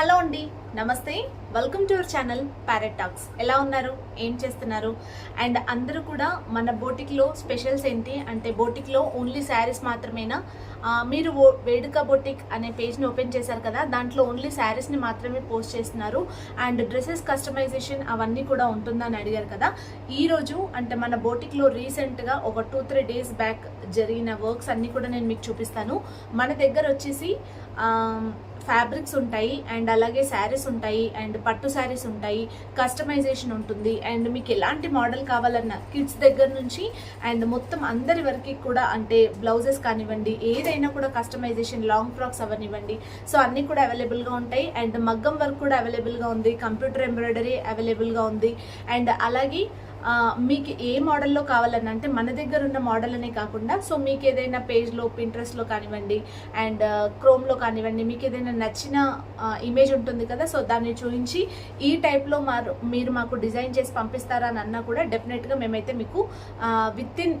Hello అండి నమస్తే. Welcome to our channel parrot talks ఎలా ఉన్నారు? ఏం చేస్తున్నారు? అండ్ అందరూ కూడా మన బోటిక్లో స్పెషల్స్ ఏంటి? అంటే బోటిక్లో ఓన్లీ శారీస్ మాత్రమేనా? మీరు వేడుక బోటిక్ అనే పేజ్ని ఓపెన్ చేశారు కదా దాంట్లో ఓన్లీ శారీస్ని మాత్రమే పోస్ట్ చేస్తున్నారు. అండ్ డ్రెస్సెస్ కస్టమైజేషన్ అవన్నీ కూడా ఉంటుందని అడిగారు కదా. ఈరోజు అంటే మన బోటిక్లో రీసెంట్గా ఒక టూ త్రీ డేస్ బ్యాక్ జరిగిన వర్క్స్ అన్నీ కూడా నేను మీకు చూపిస్తాను. మన దగ్గర వచ్చేసి ఫ్యాబ్రిక్స్ ఉంటాయి అండ్ అలాగే శారీస్ ఉంటాయి అండ్ పట్టు శారీస్ ఉంటాయి కస్టమైజేషన్ ఉంటుంది. అండ్ మీకు ఎలాంటి మోడల్ కావాలన్నా కిడ్స్ దగ్గర నుంచి అండ్ మొత్తం అందరి వరకు కూడా అంటే బ్లౌజెస్ కానివ్వండి ఏదైనా కూడా కస్టమైజేషన్ లాంగ్ ఫ్రాక్స్ అవనివ్వండి. సో అన్నీ కూడా అవైలబుల్గా ఉంటాయి. అండ్ మగ్గం వర్క్ కూడా అవైలబుల్గా ఉంది. కంప్యూటర్ ఎంబ్రాయిడరీ అవైలబుల్గా ఉంది. అండ్ అలాగే మీకు ఏ మోడల్లో కావాలని అంటే మన దగ్గర ఉన్న మోడల్ అనే కాకుండా సో మీకు ఏదైనా పేజ్లో పింట్రెస్ట్లో కానివ్వండి అండ్ క్రోమ్లో కానివ్వండి మీకు ఏదైనా నచ్చిన ఇమేజ్ ఉంటుంది కదా సో దాన్ని చూపించి ఈ టైప్లో మారు మీరు మాకు డిజైన్ చేసి పంపిస్తారా అని అన్నా కూడా డెఫినెట్గా మేమైతే మీకు విత్ ఇన్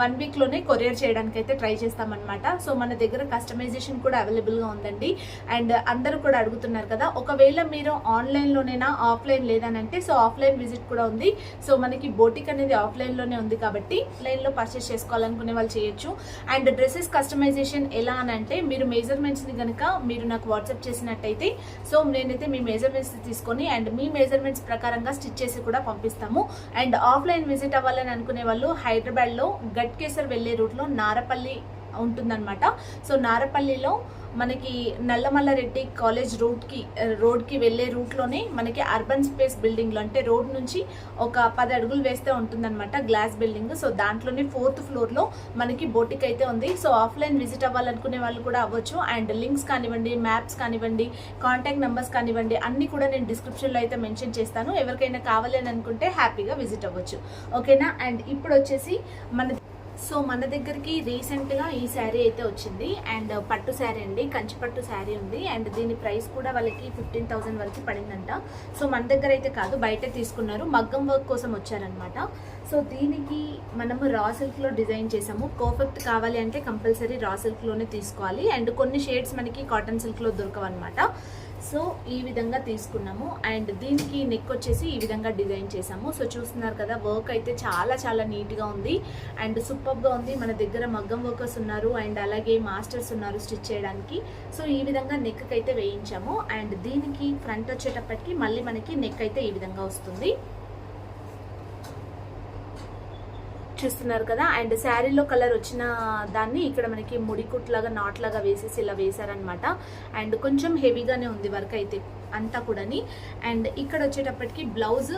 వన్ వీక్లోనే కొరియర్ చేయడానికి అయితే ట్రై చేస్తామన్నమాట. సో మన దగ్గర కస్టమైజేషన్ కూడా అవైలబుల్గా ఉందండి. అండ్ అందరూ కూడా అడుగుతున్నారు కదా ఒకవేళ మీరు ఆన్లైన్లోనైనా ఆఫ్లైన్ లేదనంటే సో ఆఫ్లైన్ విజిట్ కూడా ఉంది. సో మన మనకి బోటిక్ అనేది ఆఫ్లైన్లోనే ఉంది కాబట్టి ఆన్లైన్లో పర్చేస్ చేసుకోవాలనుకునే వాళ్ళు చేయొచ్చు. అండ్ డ్రెస్సెస్ కస్టమైజేషన్ ఎలా అని అంటే మీరు మెజర్మెంట్స్ని కనుక మీరు నాకు వాట్సాప్ చేసినట్టయితే సో నేనైతే మీ మెజర్మెంట్స్ తీసుకొని అండ్ మీ మెజర్మెంట్స్ ప్రకారంగా స్టిచ్ చేసి కూడా పంపిస్తాము. అండ్ ఆఫ్లైన్ విజిట్ అవ్వాలని అనుకునే వాళ్ళు హైదరాబాద్లో గట్కేసర్ వెళ్ళే రూట్లో నారపల్లి ఉంటుందన్నమాట. సో నారపల్లిలో మనకి నల్లమల్లారెడ్డి కాలేజ్ రోడ్కి రోడ్కి వెళ్ళే రూట్లోనే మనకి అర్బన్ స్పేస్ బిల్డింగ్లో అంటే రోడ్ నుంచి ఒక పది అడుగులు వేస్తే ఉంటుందన్నమాట గ్లాస్ బిల్డింగ్. సో దాంట్లోనే ఫోర్త్ ఫ్లోర్లో మనకి బోటిక్ అయితే ఉంది. సో ఆఫ్లైన్ విజిట్ అవ్వాలనుకునే వాళ్ళు కూడా అవ్వచ్చు. అండ్ లింక్స్ కానివ్వండి మ్యాప్స్ కానివ్వండి కాంటాక్ట్ నెంబర్స్ కానివ్వండి అన్నీ కూడా నేను డిస్క్రిప్షన్లో అయితే మెన్షన్ చేస్తాను. ఎవరికైనా కావాలి అనుకుంటే హ్యాపీగా విజిట్ అవ్వచ్చు. ఓకేనా? అండ్ ఇప్పుడు వచ్చేసి మన సో మన దగ్గరికి రీసెంట్గా ఈ శారీ అయితే వచ్చింది. అండ్ పట్టు శారీ అండి కంచి పట్టు శారీ ఉంది. అండ్ దీని ప్రైస్ కూడా వాళ్ళకి ఫిఫ్టీన్ థౌసండ్ వరకు పడిందంట. సో మన దగ్గర అయితే కాదు బయట తీసుకున్నారు. మగ్గం వర్క్ కోసం వచ్చారనమాట. సో దీనికి మనము రా సిల్క్లో డిజైన్ చేసాము. పర్ఫెక్ట్ కావాలి అంటే కంపల్సరీ రా సిల్క్లోనే తీసుకోవాలి. అండ్ కొన్ని షేడ్స్ మనకి కాటన్ సిల్క్లో దొరకవన్నమాట. సో ఈ విధంగా తీసుకున్నాము. అండ్ దీనికి నెక్ వచ్చేసి ఈ విధంగా డిజైన్ చేసాము సో చూస్తున్నారు కదా వర్క్ అయితే చాలా చాలా నీట్గా ఉంది. అండ్ సూపర్గా ఉంది. మన దగ్గర మగ్గం వర్కర్స్ ఉన్నారు. అండ్ అలాగే మాస్టర్స్ ఉన్నారు స్టిచ్ చేయడానికి. సో ఈ విధంగా నెక్ అయితే వేయించాము. అండ్ దీనికి ఫ్రంట్ వచ్చేటప్పటికి మళ్ళీ మనకి నెక్ అయితే ఈ విధంగా వస్తుంది. చూస్తున్నారు కదా అండ్ శారీలో కలర్ వచ్చిన దాన్ని ఇక్కడ మనకి ముడికుట్లాగా నాట్ లాగా వేసేసి ఇలా వేశారనమాట అండ్ కొంచెం హెవీగానే ఉంది వర్క్ అయితే అంతా కూడాని. అండ్ ఇక్కడ వచ్చేటప్పటికి బ్లౌజ్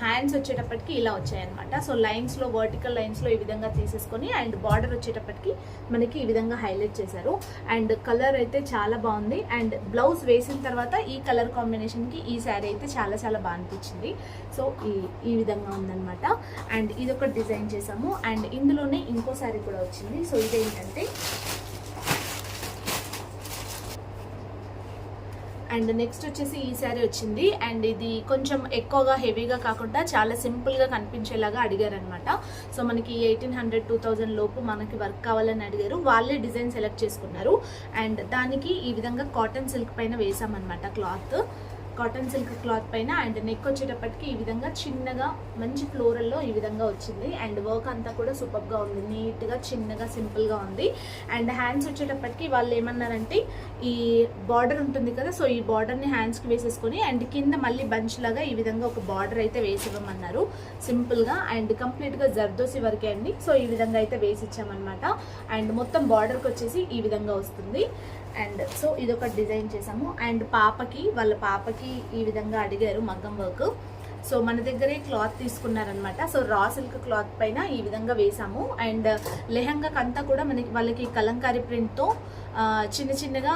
హ్యాండ్స్ వచ్చేటప్పటికి ఇలా వచ్చాయన్నమాట. సో లైన్స్లో వర్టికల్ లైన్స్లో ఈ విధంగా తీసేసుకొని అండ్ బార్డర్ వచ్చేటప్పటికి మనకి ఈ విధంగా హైలైట్ చేశారు. అండ్ కలర్ అయితే చాలా బాగుంది. అండ్ బ్లౌజ్ వేసిన తర్వాత ఈ కలర్ కాంబినేషన్కి ఈ శారీ అయితే చాలా చాలా బాగా అనిపించింది. సో ఈ ఈ విధంగా ఉందన్నమాట. అండ్ ఇది ఒక డిజైన్ చేసాము అండ్ ఇందులోనే ఇంకో శారీ కూడా వచ్చింది. సో ఇదేంటంటే అండ్ నెక్స్ట్ వచ్చేసి ఈ శారీ వచ్చింది. అండ్ ఇది కొంచెం ఎక్కువగా హెవీగా కాకుండా చాలా సింపుల్గా కనిపించేలాగా అడిగారనమాట సో మనకి ఎయిటీన్ హండ్రెడ్ టూ థౌజండ్ లోపు మనకి వర్క్ కావాలని అడిగారు. వాళ్ళే డిజైన్ సెలెక్ట్ చేసుకున్నారు. అండ్ దానికి ఈ విధంగా కాటన్ సిల్క్ పైన వేసామన్నమాట క్లాత్. కాటన్ సిల్క్ క్లాత్ పైన అండ్ నెక్ వచ్చేటప్పటికి ఈ విధంగా చిన్నగా మంచి ఫ్లోరల్లో ఈ విధంగా వచ్చింది. అండ్ వర్క్ అంతా కూడా సూపర్గా ఉంది. నీట్గా చిన్నగా సింపుల్గా ఉంది. అండ్ హ్యాండ్స్ వచ్చేటప్పటికి వాళ్ళు ఏమన్నారంటే ఈ బార్డర్ ఉంటుంది కదా సో ఈ బార్డర్ని హ్యాండ్స్కి వేసేసుకొని అండ్ కింద మళ్ళీ బంచ్ లాగా ఈ విధంగా ఒక బార్డర్ అయితే వేసివ్వమన్నారు. సింపుల్గా అండ్ కంప్లీట్గా జర్దోసి వరకే అండి. సో ఈ విధంగా అయితే వేసి ఇచ్చామన్నమాట అండ్ మొత్తం బార్డర్కి వచ్చేసి ఈ విధంగా వస్తుంది. అండ్ సో ఇది ఒక డిజైన్ చేసాము. అండ్ పాపకి వాళ్ళ పాపకి ఈ విధంగా అడిగారు మగ్గం వర్క్ సో మన దగ్గరే క్లాత్ తీసుకున్నారనమాట సో రా సిల్క్ క్లాత్ పైన ఈ విధంగా వేసాము. అండ్ లెహంగాకంతా కూడా మనకి వాళ్ళకి కలంకారీ ప్రింట్తో చిన్న చిన్నగా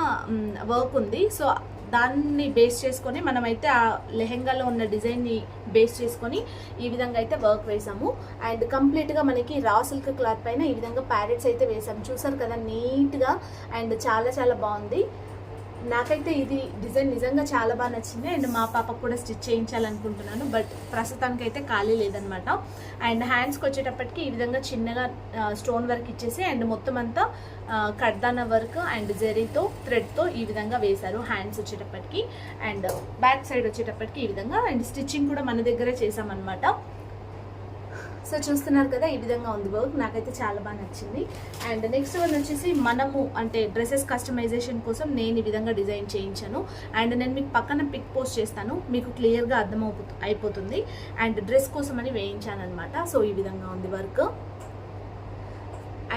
వర్క్ ఉంది. సో దాన్ని బేస్ చేసుకొని మనమైతే ఆ లెహెంగాలో ఉన్న డిజైన్ని బేస్ చేసుకొని ఈ విధంగా అయితే వర్క్ వేసాము. అండ్ కంప్లీట్గా మనకి రా సిల్క్ క్లాత్ పైన ఈ విధంగా ప్యారెట్స్ అయితే వేసాము చూసారు కదా నీట్గా అండ్ చాలా చాలా బాగుంది. నాకైతే ఇది డిజైన్ నిజంగా చాలా బాగా నచ్చింది. అండ్ మా పాపకు కూడా స్టిచ్ చేయించాలనుకుంటున్నాను. బట్ ప్రస్తుతానికి అయితే ఖాళీ లేదనమాట. అండ్ హ్యాండ్స్కి వచ్చేటప్పటికి ఈ విధంగా చిన్నగా స్టోన్ వర్క్ ఇచ్చేసి అండ్ మొత్తం అంతా కడ్దాన వర్క్ అండ్ జెరీతో థ్రెడ్తో ఈ విధంగా వేశారు హ్యాండ్స్ వచ్చేటప్పటికి. అండ్ బ్యాక్ సైడ్ వచ్చేటప్పటికి ఈ విధంగా అండ్ స్టిచ్చింగ్ కూడా మన దగ్గరే చేసామన్నమాట సో చూస్తున్నారు కదా ఈ విధంగా ఉంది వర్క్. నాకైతే చాలా బాగా నచ్చింది. అండ్ నెక్స్ట్ వన్ వచ్చేసి మనము అంటే డ్రెస్సెస్ కస్టమైజేషన్ కోసం నేను ఈ విధంగా డిజైన్ చేయించాను. అండ్ నేను మీకు పక్కన పిక్ పోస్ట్ చేస్తాను. మీకు క్లియర్గా అర్థం అయిపోతుంది. అండ్ డ్రెస్ కోసం అని వేయించాను అనమాట సో ఈ విధంగా ఉంది వర్క్.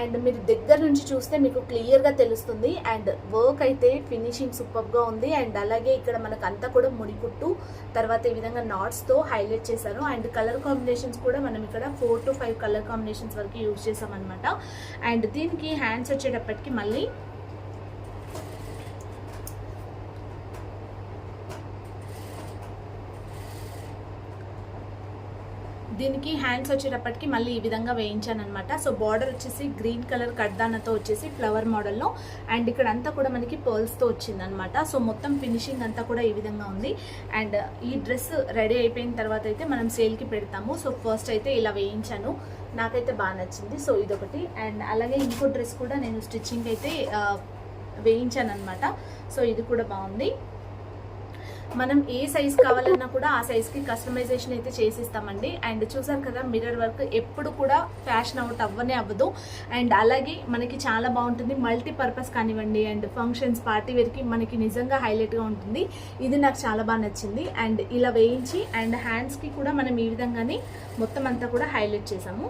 అండ్ మీరు దగ్గర నుంచి చూస్తే మీకు క్లియర్గా తెలుస్తుంది. అండ్ వర్క్ అయితే ఫినిషింగ్ సూపర్గా ఉంది. అండ్ అలాగే ఇక్కడ మనకు అంతా కూడా ముడికుట్టు తర్వాత ఈ విధంగా నాట్స్తో హైలైట్ చేశారు. అండ్ కలర్ కాంబినేషన్స్ కూడా మనం ఇక్కడ four to five colour combinations వరకు యూజ్ చేసామన్నమాట అండ్ దీనికి హ్యాండ్స్ వచ్చేటప్పటికి మళ్ళీ దీనికి హ్యాండ్స్ వచ్చేటప్పటికి మళ్ళీ ఈ విధంగా వేయించాను అనమాట సో బార్డర్ వచ్చేసి గ్రీన్ కలర్ కడ్దానతో వచ్చేసి ఫ్లవర్ మోడల్లో అండ్ ఇక్కడ అంతా కూడా మనకి పర్ల్స్తో వచ్చింది అనమాట సో మొత్తం ఫినిషింగ్ అంతా కూడా ఈ విధంగా ఉంది. అండ్ ఈ డ్రెస్ రెడీ అయిపోయిన తర్వాత అయితే మనం సేల్కి పెడతాము. సో ఫస్ట్ అయితే ఇలా వేయించాను. నాకైతే బాగా నచ్చింది. సో ఇదొకటి. అండ్ అలాగే ఇంకో డ్రెస్ కూడా నేను స్టిచ్చింగ్ అయితే వేయించాను అనమాట సో ఇది కూడా బాగుంది. మనం ఏ సైజ్ కావాలన్నా కూడా ఆ సైజ్కి కస్టమైజేషన్ అయితే చేసిస్తామండి. అండ్ చూసారు కదా మిర్రర్ వర్క్ ఎప్పుడు కూడా ఫ్యాషన్ అవుట్ అవ్వనే అవ్వదు. అండ్ అలాగే మనకి చాలా బాగుంటుంది మల్టీపర్పస్ కానివ్వండి అండ్ ఫంక్షన్స్ పార్టీ వేర్కి మనకి నిజంగా హైలైట్గా ఉంటుంది. ఇది నాకు చాలా బాగా నచ్చింది. అండ్ ఇలా వేయించి అండ్ హ్యాండ్స్కి కూడా మనం ఈ విధంగానే మొత్తం అంతా కూడా హైలైట్ చేసాము.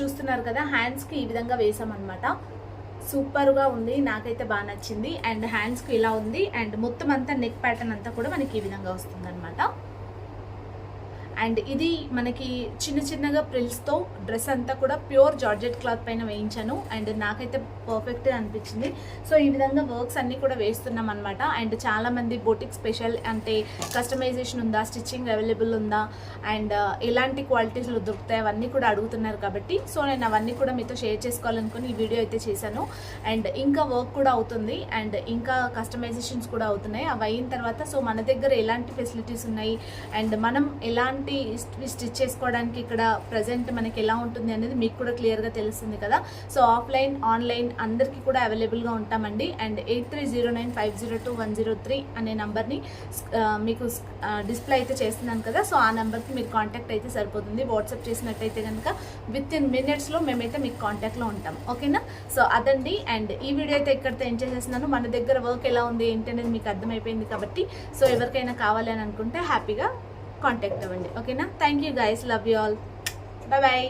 చూస్తున్నారు కదా హ్యాండ్స్కి ఈ విధంగా వేసామన్నమాట. సూపర్గా ఉంది నాకైతే బాగా నచ్చింది. అండ్ హ్యాండ్స్కి ఇలా ఉంది. అండ్ మొత్తం అంతా నెక్ ప్యాటర్న్ అంతా కూడా మనకి ఈ విధంగా వస్తుంది అండ్ ఇది మనకి చిన్న చిన్నగా ప్రిల్స్తో డ్రెస్ అంతా కూడా ప్యూర్ జార్జెట్ క్లాత్ పైన వేయించాను. అండ్ నాకైతే పర్ఫెక్ట్ అనిపించింది. సో ఈ విధంగా వర్క్స్ అన్నీ కూడా వేస్తున్నాం అనమాట అండ్ చాలా మంది బోటిక్ స్పెషల్ అంటే కస్టమైజేషన్ ఉందా స్టిచ్చింగ్ అవైలబుల్ ఉందా అండ్ uh, ఎలాంటి క్వాలిటీస్లో దొరుకుతాయి అవన్నీ కూడా అడుగుతున్నారు కాబట్టి. సో నేను అవన్నీ కూడా మీతో షేర్ చేసుకోవాలనుకుని ఈ వీడియో అయితే చేశాను. అండ్ ఇంకా వర్క్ కూడా అవుతుంది. అండ్ ఇంకా కస్టమైజేషన్స్ కూడా అవుతున్నాయి. అవి అయిన తర్వాత సో మన దగ్గర ఎలాంటి ఫెసిలిటీస్ ఉన్నాయి? అండ్ మనం ఎలాంటి స్టిచ్ చేసుకోవడానికి ఇక్కడ ప్రజెంట్ మనకి ఎలా ఉంటుంది అనేది మీకు కూడా క్లియర్గా తెలుస్తుంది కదా. సో ఆఫ్లైన్ ఆన్లైన్ అందరికీ కూడా అవైలబుల్గా ఉంటామండి. And eight three zero nine five zero two one zero three అనే నంబర్ని మీకు డిస్ప్లే అయితే చేస్తున్నాను కదా. సో ఆ నెంబర్కి మీరు కాంటాక్ట్ అయితే సరిపోతుంది. వాట్సాప్ చేసినట్టయితే కనుక విత్ ఇన్ మినిట్స్లో మేమైతే మీకు కాంటాక్ట్లో ఉంటాం. ఓకేనా? సో అదండి. అండ్ ఈ వీడియో అయితే ఇక్కడితో ఎంజాయ్ చేస్తున్నాను మన దగ్గర వర్క్ ఎలా ఉంది ఏంటి అనేది మీకు అర్థమైపోయింది కాబట్టి సో ఎవరికైనా కావాలి అని అనుకుంటే హ్యాపీగా కాంటాక్ట్ అవ్వండి ఓకేనా? Thank you guys love you all bye bye